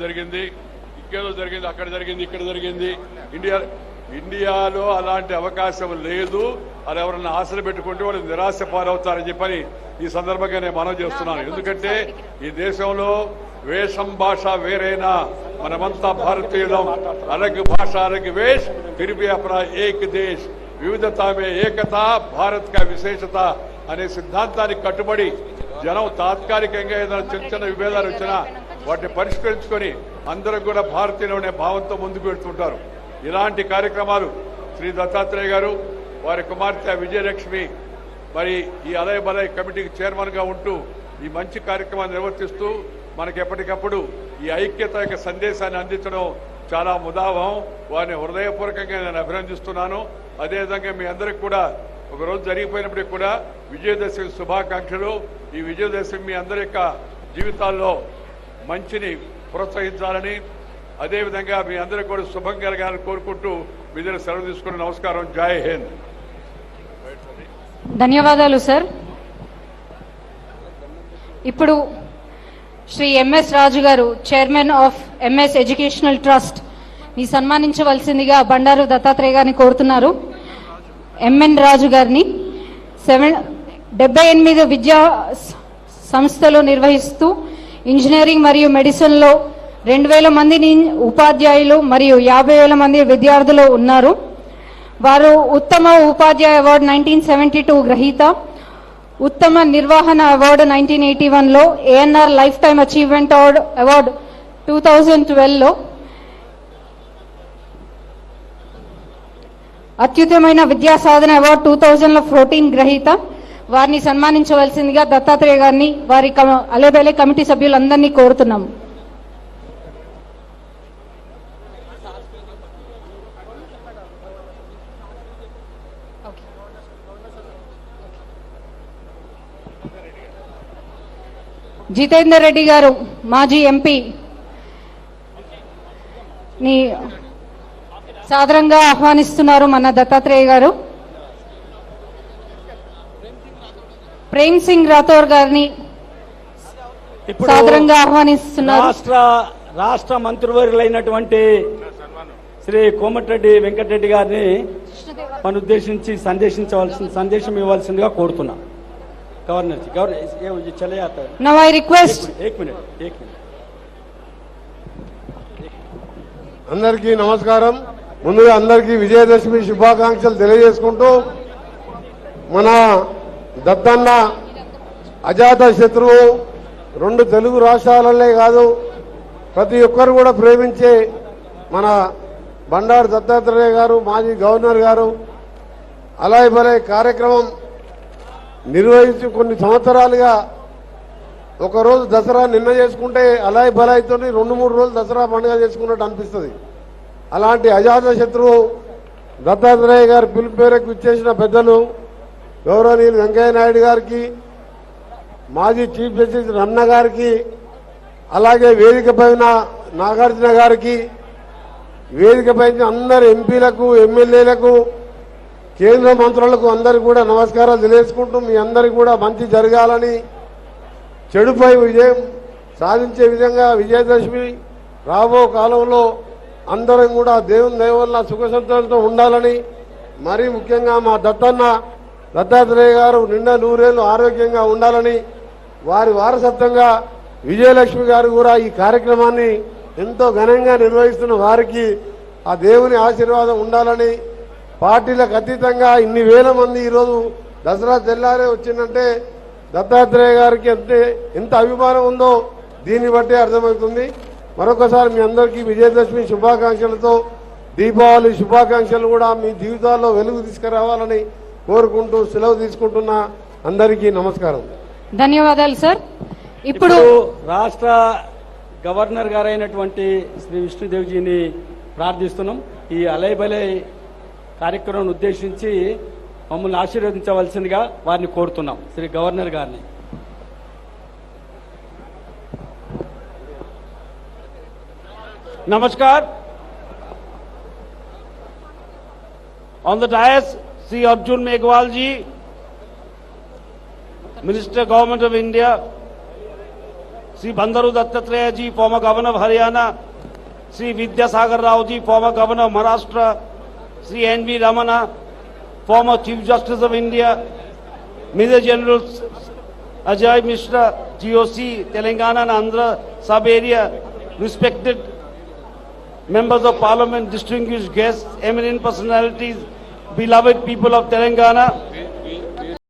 జరిగింది ఇంకేదో జరిగింది అక్కడ జరిగింది ఇక్కడ జరిగింది. ఇండియా ఇండియాలో అలాంటి అవకాశం లేదు. అని ఎవరన్నా ఆశలు పెట్టుకుంటే వాళ్ళు నిరాశ పాలవుతారని చెప్పని ఈ సందర్భంగా నేను మనం చేస్తున్నాను. ఎందుకంటే ఈ దేశంలో వేషం భాష వేరైనా మనమంతా భారతీయులం. అలగ్ భాష అలగ్ వేష్ తిరిపి అప్రా ఏక్ దేశ్. వివిధతమే ఏకత భారత్ కా విశేషత అనే సిద్ధాంతానికి కట్టుబడి జనం తాత్కాలికంగా ఏదైనా చిన్న చిన్న విభేదాలు వచ్చినా వాటిని పరిష్కరించుకొని అందరూ కూడా భారతీయులు భావంతో ముందుకు వెళ్తుంటారు. ఇలాంటి కార్యక్రమాలు శ్రీ దత్తాత్రేయ గారు వారి కుమార్తె విజయలక్ష్మి మరి ఈ అలయ బలయ కమిటీకి చైర్మన్గా ఉంటూ ఈ మంచి కార్యక్రమాన్ని నిర్వర్తిస్తూ మనకి ఎప్పటికప్పుడు ఈ ఐక్యత యొక్క సందేశాన్ని అందించడం చాలా ముదావం వారిని హృదయపూర్వకంగా నేను అభినందిస్తున్నాను. అదేవిధంగా మీ అందరికి కూడా ఒక రోజు జరిగిపోయినప్పటికీ కూడా విజయదశమి శుభాకాంక్షలు. ఈ విజయదశమి మీ అందరి యొక్క జీవితాల్లో మంచిని ప్రోత్సహించాలని అదేవిధంగా మీ అందరికీ కూడా శుభం కలగాలని కోరుకుంటూ మీ దగ్గర సెలవు తీసుకుని నమస్కారం. జై హింద్. ధన్యవాదాలు సార్. ఇప్పుడు శ్రీ ఎంఎస్ రాజు గారు chairman of M S educational ట్రస్ట్ని సన్మానించవలసిందిగా బండారు దత్తాత్రేయ గారిని కోరుతున్నారు. ఎంఎన్ రాజు గారిని సెవెన్ డెబ్బై ఎనిమిది విద్యా సంస్థలో సంస్థలు నిర్వహిస్తూ ఇంజనీరింగ్ మరియు మెడిసిన్లో రెండు వేల మందిని ఉపాధ్యాయులు మరియు యాభై వేల మంది విద్యార్థులు ఉన్నారు. వారు ఉత్తమ ఉపాధ్యాయ అవార్డు నైన్టీన్ సెవెంటీ టూ గ్రహీత ఉత్తమ నిర్వహణ అవార్డు నైన్టీన్ ఎయిటీ వన్లో ANR lifetime achievement award award two thousand ట్వెల్వ్లో అత్యుత్తమైన విద్యా సాధన అవార్డు టూ థౌజండ్ ఫోర్టీన్ గ్రహీత వారిని సన్మానించవలసిందిగా దత్తాత్రేయ గారిని వారి కమ- అలేబేలే కమిటీ సభ్యులందరినీ కోరుతున్నాము. జితేందర్ రెడ్డి గారు మాజీ ఎంపీ. ని సాదరంగా ఆహ్వానిస్తున్నారు మన దత్తాత్రేయ గారు. ప్రేమ్ సింగ్ రాథోర్ గారిని సాదరంగా ఆహ్వానిస్తున్నారు. రాష్ట్ర రాష్ట్ర మంత్రివర్యులైనటువంటి శ్రీ కోమటిరెడ్డి వెంకటరెడ్డి గారిని మన ఉద్దేశించి సందేశించవలసిన సందేశం ఇవ్వాల్సిందిగా కోరుతున్నా. Governor governor. Now I request Ek minute ఏక్ మినిట్. అందరికీ నమస్కారం. ముందుగా అందరికీ విజయదశమి శుభాకాంక్షలు తెలియజేసుకుంటూ మన దత్తన్న అజాత శత్రువు రెండు తెలుగు రాష్ట్రాలనే కాదు ప్రతి ఒక్కరు కూడా ప్రేమించే మన బండారు దత్తాత్రేయ గారు మాజీ గవర్నర్ గారు అలాయ్ బలాయ్ కార్యక్రమం నిర్వహించి కొన్ని సంవత్సరాలుగా ఒకరోజు దసరా నిన్న చేసుకుంటే అలాయ్ బలాయితో రెండు మూడు రోజులు దసరా పండుగ చేసుకున్నట్టు అనిపిస్తుంది. అలాంటి అజాత శత్రువు దత్తాత్రేయ గారు పిలుపు మేరకు ఇచ్చేసిన పెద్దలు గౌరవనీయులు వెంకయ్య నాయుడు గారికి మాజీ చీఫ్ జస్టిస్ రమణ గారికి అలాగే వేదిక పైన నాగార్జున గారికి వేదిక పైన అందరు ఎంపీలకు ఎమ్మెల్యేలకు కేంద్ర మంత్రులకు అందరికి కూడా నమస్కారాలు తెలియజేసుకుంటూ మీ అందరికి కూడా మంచి జరగాలని చెడుపై విజయం సాధించే విధంగా విజయదశమి రాబో కాలంలో అందరం కూడా దేవుని దేవుళ్ళ సుఖ సంతోషంతో ఉండాలని మరీ ముఖ్యంగా మా దత్తన్న దత్తాత్రేయ గారు నిండా నూరేళ్ళు ఆరోగ్యంగా ఉండాలని వారి వారసత్వంగా విజయలక్ష్మి గారు కూడా ఈ కార్యక్రమాన్ని ఎంతో ఘనంగా నిర్వహిస్తున్న వారికి ఆ దేవుని ఆశీర్వాదం ఉండాలని పార్టీలకు అతీతంగా ఇన్ని వేల మంది ఈరోజు దసరా తెల్లారే వచ్చిందంటే దత్తాత్రేయ గారికి అంటే ఎంత అభిమానం ఉందో దీన్ని బట్టి అర్థమవుతుంది. మరొకసారి మీ అందరికీ విజయదశమి శుభాకాంక్షలతో దీపావళి శుభాకాంక్షలు కూడా మీ జీవితాల్లో వెలుగు తీసుకురావాలని కోరుకుంటూ సెలవు తీసుకుంటున్న అందరికీ నమస్కారం. ధన్యవాదాలు సార్. ఇప్పుడు రాష్ట్ర గవర్నర్ గారైనటువంటి శ్రీ విష్ణుదేవ్జీని ప్రార్థిస్తున్నాం. ఈ అలయ్ బలై కార్యక్రమం ఉద్దేశించి మమ్మల్ని ఆశీర్వదించవలసిందిగా వారిని కోరుతున్నాం శ్రీ గవర్నర్ గారిని. Namaskar. On the Shri Arjun Meghwal ji minister government of India Shri Bandaru Dattatreya ji former governor of Haryana Shri Vidyasagar Rao ji former governor of Maharashtra Shri N V Ramana former chief justice of India major general Ajay Mishra GOC Telangana Andhra sub area respected respected members of parliament, distinguished guests, eminent beloved people of Telangana,